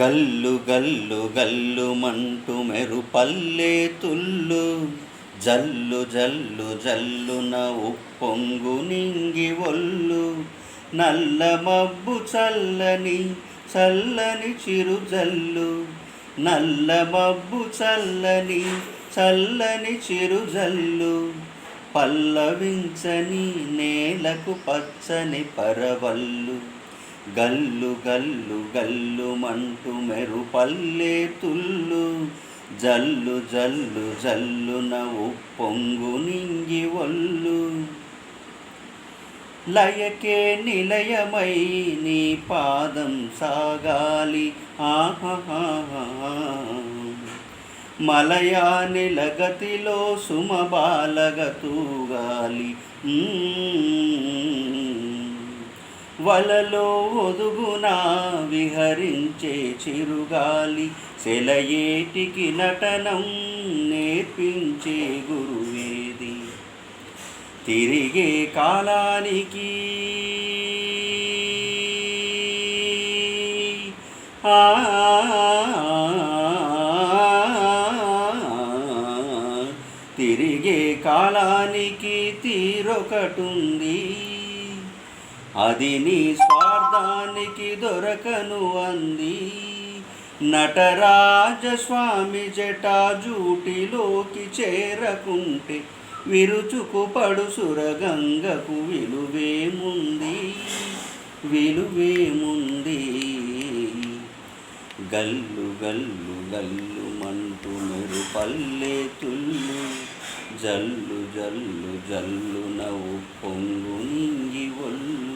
గల్లు గల్లు గల్లు మంటు మెరుపల్లే తుల్లు. జల్లు జల్లు జల్లున ఉప్పొంగు నింగి ఒల్లు. నల్ల మబ్బు చల్లని చల్లని చిరు జల్లు. నల్ల మబ్బు చల్లని చల్లని చిరు జల్లు. పల్లవించని నేలకు పచ్చని పరవల్లు. గల్లు గల్లు గల్లు మంటు మెరుపల్లే తుల్లు. జల్లు జల్లు జల్లున ఉప్పొంగు నింగి ఒల్లు. లయకే నిలయమై నీ పాదం సాగాలి. ఆహా మలయా నిలగతిలో సుమబాలగతూగాలి వలలో ఒదుగునా విహరించే చిరుగాలి సెలయేటికి నటనం నేర్పించే గురువేది తిరిగే కాలానికి ఆ తిరిగే కాలానికి తీరొకటుంది అది నీ స్వార్థానికి దొరకను అంది. నటరాజస్వామి జటాజూటిలోకి చేరకుంటే విరుచుకు పడు సురగంగకు విలువేముంది? విలువేముంది? గల్లు గల్లు గల్లు మంటు మెరుపల్లే తుల్లు. జల్లు జల్లు జల్లు నవ్వు పొంగు నింగి ఒళ్ళు.